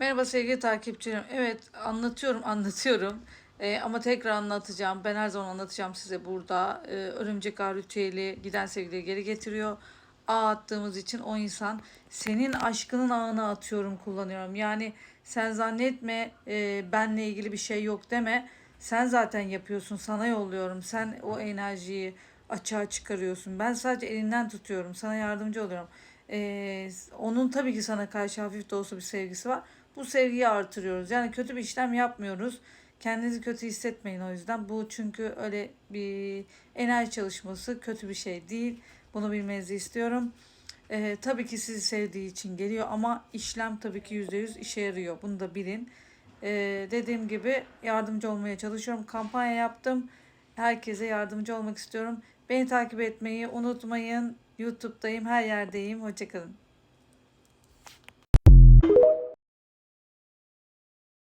Merhaba sevgili takipçilerim. Evet anlatıyorum anlatıyorum. Ee, ama tekrar anlatacağım. Ben her zaman anlatacağım size burada. Ee, örümcek ağ ritüeli giden sevgiliyi geri getiriyor. Ağ attığımız için o insan senin aşkının ağına atıyorum kullanıyorum. Yani sen zannetme e, benle ilgili bir şey yok deme. Sen zaten yapıyorsun sana yolluyorum. Sen o enerjiyi açığa çıkarıyorsun. Ben sadece elinden tutuyorum. Sana yardımcı oluyorum. Ee, onun tabii ki sana karşı hafif de olsa bir sevgisi var. Bu sevgiyi artırıyoruz. Yani kötü bir işlem yapmıyoruz. Kendinizi kötü hissetmeyin o yüzden. Bu çünkü öyle bir enerji çalışması kötü bir şey değil. Bunu bilmenizi istiyorum. Ee, tabii ki sizi sevdiği için geliyor ama işlem tabii ki %100 işe yarıyor. Bunu da bilin. Ee, dediğim gibi yardımcı olmaya çalışıyorum. Kampanya yaptım. Herkese yardımcı olmak istiyorum. Beni takip etmeyi unutmayın. YouTube'dayım, her yerdeyim. Hoşçakalın.